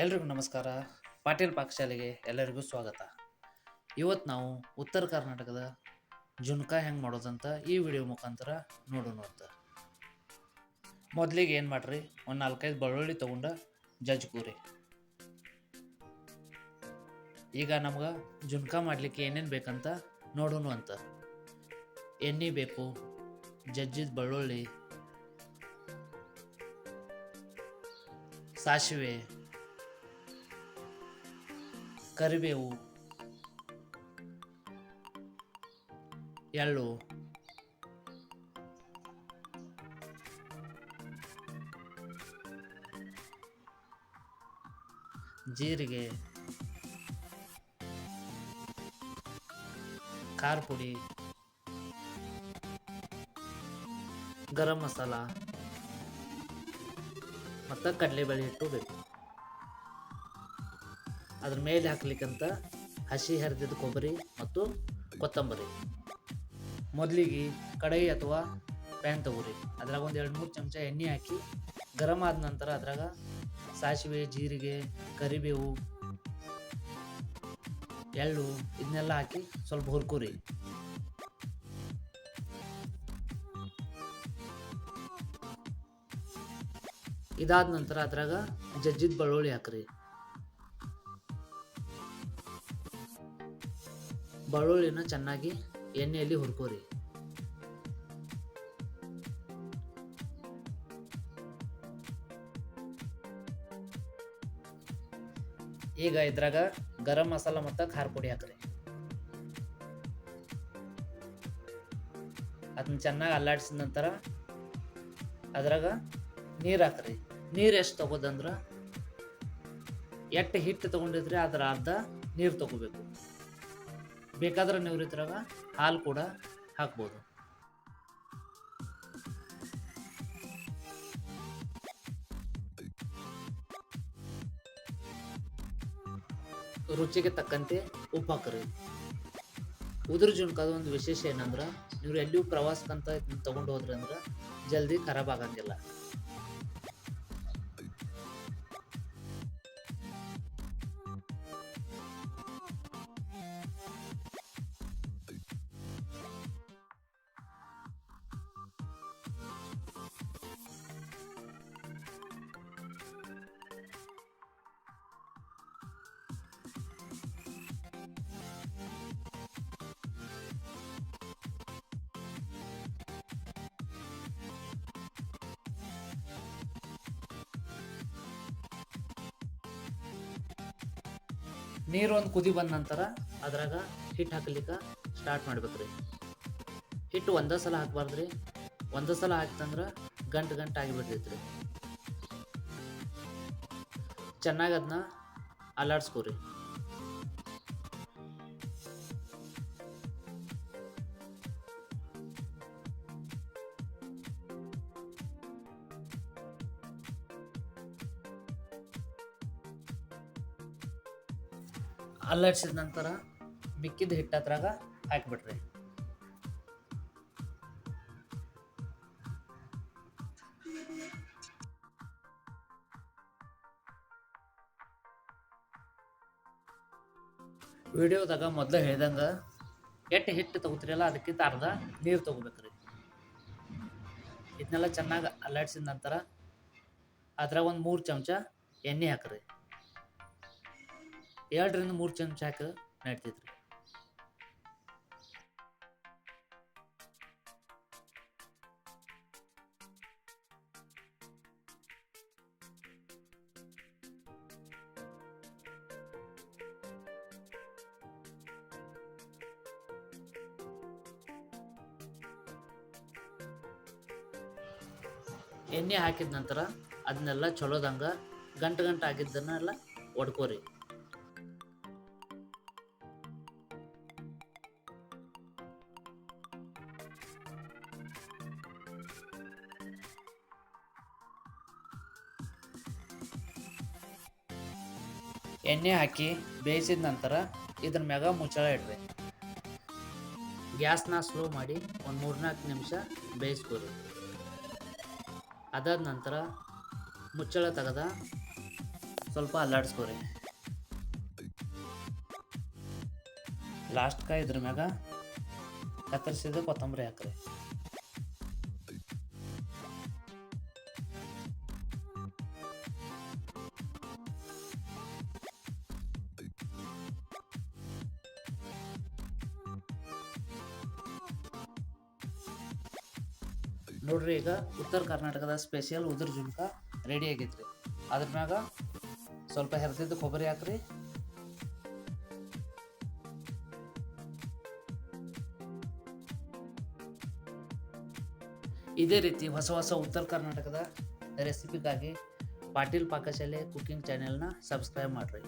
ಎಲ್ರಿಗೂ ನಮಸ್ಕಾರ. ಪಾಟೀಲ್ ಪಾಕಶಾಲೆಗೆ ಎಲ್ಲರಿಗೂ ಸ್ವಾಗತ. ಇವತ್ತು ನಾವು ಉತ್ತರ ಕರ್ನಾಟಕದ ಜುನ್ಕ ಹೆಂಗೆ ಮಾಡೋದಂತ ಈ ವಿಡಿಯೋ ಮುಖಾಂತರ ನೋಡೋಣ ಅಂತ. ಮೊದಲಿಗೆ ಏನು ಮಾಡ್ರಿ? ಒಂದು ನಾಲ್ಕೈದು ಬೆಳ್ಳುಳ್ಳಿ ತೊಗೊಂಡು ಜಜ್ಕೂರಿ ಈಗ ನಮ್ಗೆ ಜುನ್ಕ ಮಾಡಲಿಕ್ಕೆ ಏನೇನು ಬೇಕಂತ ನೋಡೋಣ ಅಂತ. ಎಣ್ಣೆ ಬೇಕು, ಜಜ್ಜಿದ ಬೆಳ್ಳುಳ್ಳಿ, ಸಾಸಿವೆ ಕರಿಬೇವು ಎಳ್ಳು ಜೀರಿಗೆ ಖಾರ ಪುಡಿ ಗರಂ ಮಸಾಲ ಮತ್ತು ಕಡಲೆಬೇಳೆ ಹಿಟ್ಟು ಬೇಕು. ಅದ್ರ ಮೇಲೆ ಹಾಕ್ಲಿಕ್ಕಂತ ಹಸಿ ಹರಿದಿದ್ದ ಕೊಬ್ಬರಿ ಮತ್ತು ಕೊತ್ತಂಬರಿ. ಮೊದಲಿಗೆ ಕಡಾಯಿ ಅಥವಾ ಪ್ಯಾನ್ ತಗೋರಿ. ಅದ್ರಾಗ ಒಂದು ಎರಡು ಮೂರು ಚಮಚ ಎಣ್ಣೆ ಹಾಕಿ ಗರಂ ಆದ ನಂತರ ಅದ್ರಾಗ ಸಾಸಿವೆ, ಜೀರಿಗೆ, ಕರಿಬೇವು, ಎಳ್ಳು ಇದನ್ನೆಲ್ಲ ಹಾಕಿ ಸ್ವಲ್ಪ ಹುರ್ಕೋರಿ. ಇದಾದ ನಂತರ ಅದ್ರಾಗ ಜಜ್ಜಿದ ಬೆಳ್ಳುಳ್ಳಿ ಹಾಕ್ರಿ. ಬೆಳ್ಳುಳ್ಳಿನ ಚೆನ್ನಾಗಿ ಎಣ್ಣೆಯಲ್ಲಿ ಹುರ್ಕೋರಿ. ಈಗ ಇದ್ರಾಗ ಗರಂ ಮಸಾಲ ಮತ್ತು ಖಾರ ಪುಡಿ ಹಾಕ್ರಿ. ಅದನ್ನ ಚೆನ್ನಾಗಿ ಅಲ್ಲಾಡಿಸಿದ ನಂತರ ಅದ್ರಾಗ ನೀರು ಹಾಕ್ರಿ. ನೀರು ಎಷ್ಟು ತಗೋದಂದ್ರೆ ಎಷ್ಟು ಹಿಟ್ಟು ತೊಗೊಂಡಿದ್ರಿ? ಅದ್ರ ಅರ್ಧ ನೀರು ತಗೋಬೇಕು. ಬೇಕಾದ್ರೆ ನೀವು ಇದ್ರಾಗ ಹಾಲು ಕೂಡ ಹಾಕ್ಬೋದು. ರುಚಿಗೆ ತಕ್ಕಂತೆ ಉಪ್ಪು ಹಾಕ್ರಿ. ಉದುರು ಜುನ್ಕದ ಒಂದು ವಿಶೇಷ ಏನಂದ್ರೆ, ನೀವು ಎಲ್ಲಿಯೂ ಪ್ರವಾಸಕ್ಕಂತ ತಗೊಂಡು ಹೋದ್ರಿ ಅಂದ್ರೆ ಜಲ್ದಿ ಖರಾಬ್ ಆಗಂಗಿಲ್ಲ. ನೀರು ಒಂದು ಕುದಿ ಬಂದ ನಂತರ ಅದ್ರಾಗ ಹಿಟ್ಟು ಹಾಕ್ಲಿಕ್ಕೆ ಸ್ಟಾರ್ಟ್ ಮಾಡ್ಬೇಕ್ರಿ. ಹಿಟ್ಟು ಒಂದೇ ಸಲ ಹಾಕ್ಬಾರ್ದ್ರಿ. ಒಂದೇ ಸಲ ಹಾಕ್ತಂದ್ರೆ ಗಂಟು ಗಂಟು ಆಗಿಬಿಡ್ತೈತ್ರಿ. ಚೆನ್ನಾಗಿ ಅದನ್ನ ಅಲ್ಲಾಡ್ಸ್ಕೊರಿ. ಅಲ್ಲಾಡ್ಸಿದ ನಂತರ ಮಿಕ್ಕಿದ ಹಿಟ್ಟು ಹತ್ರಾಗ ಹಾಕಿಬಿಟ್ರಿ. ವಿಡಿಯೋದಾಗ ಮೊದಲು ಹೇಳ್ದಂಗೆ ಎಷ್ಟು ಹಿಟ್ಟು ತಗೋತೀರಲ್ಲ ಅದಕ್ಕಿಂತ ಅರ್ಧ ನೀರು ತೊಗೋಬೇಕ್ರಿ. ಇದನ್ನೆಲ್ಲ ಚೆನ್ನಾಗಿ ಅಲ್ಲಾಡ್ಸಿದ ನಂತರ ಅದ್ರಾಗ ಒಂದು ಮೂರು ಚಮಚ ಎಣ್ಣೆ ಹಾಕ್ರಿ. ಎರಡರಿಂದ ಮೂರು ಚಮಚ ಹಾಕಿ ನಡ್ತೈತ್ರಿ. ಎಣ್ಣೆ ಹಾಕಿದ ನಂತರ ಅದನ್ನೆಲ್ಲ ಚಲೋದಂಗ ಗಂಟು ಗಂಟು ಆಗಿದ್ದನ್ನೆಲ್ಲ ಒಡ್ಕೋರಿ. ಎಣ್ಣೆ ಹಾಕಿ ಬೇಯಿಸಿದ ನಂತರ ಇದ್ರ ಮ್ಯಾಗ ಮುಚ್ಚಳ ಇಡ್ರಿ. ಗ್ಯಾಸ್ನ ಸ್ಲೋ ಮಾಡಿ ಒಂದು ಮೂರ್ನಾಲ್ಕು ನಿಮಿಷ ಬೇಯಿಸ್ಕೊರಿ. ಅದಾದ ನಂತರ ಮುಚ್ಚಳ ತೆಗೆದ ಸ್ವಲ್ಪ ಅಲ್ಲಾಡಿಸ್ಕೊರಿ. ಲಾಸ್ಟ್ಗೆ ಇದ್ರ ಮ್ಯಾಗ ಕತ್ತರಿಸಿದ ಕೊತ್ತಂಬರಿ ಹಾಕ್ರಿ. ನೋಡ್ರಿ ಈಗ ಉತ್ತರ ಕರ್ನಾಟಕದ ಸ್ಪೆಷಲ್ ಉದುರ್ ಜುಮ್ಕ ರೆಡಿ ಆಗೈತ್ರಿ. ಅದ್ರ ಮ್ಯಾಗ ಸ್ವಲ್ಪ ಹೆರ್ದಿದ್ದು ಕೊಬ್ಬರಿ ಹಾಕ್ರಿ. ಇದೇ ರೀತಿ ಹೊಸ ಹೊಸ ಉತ್ತರ ಕರ್ನಾಟಕದ ರೆಸಿಪಿಗಾಗಿ ಪಾಟೀಲ್ ಪಾಕಶಾಲೆ ಕುಕಿಂಗ್ ಚಾನೆಲ್ನ ಸಬ್ಸ್ಕ್ರೈಬ್ ಮಾಡಿರಿ.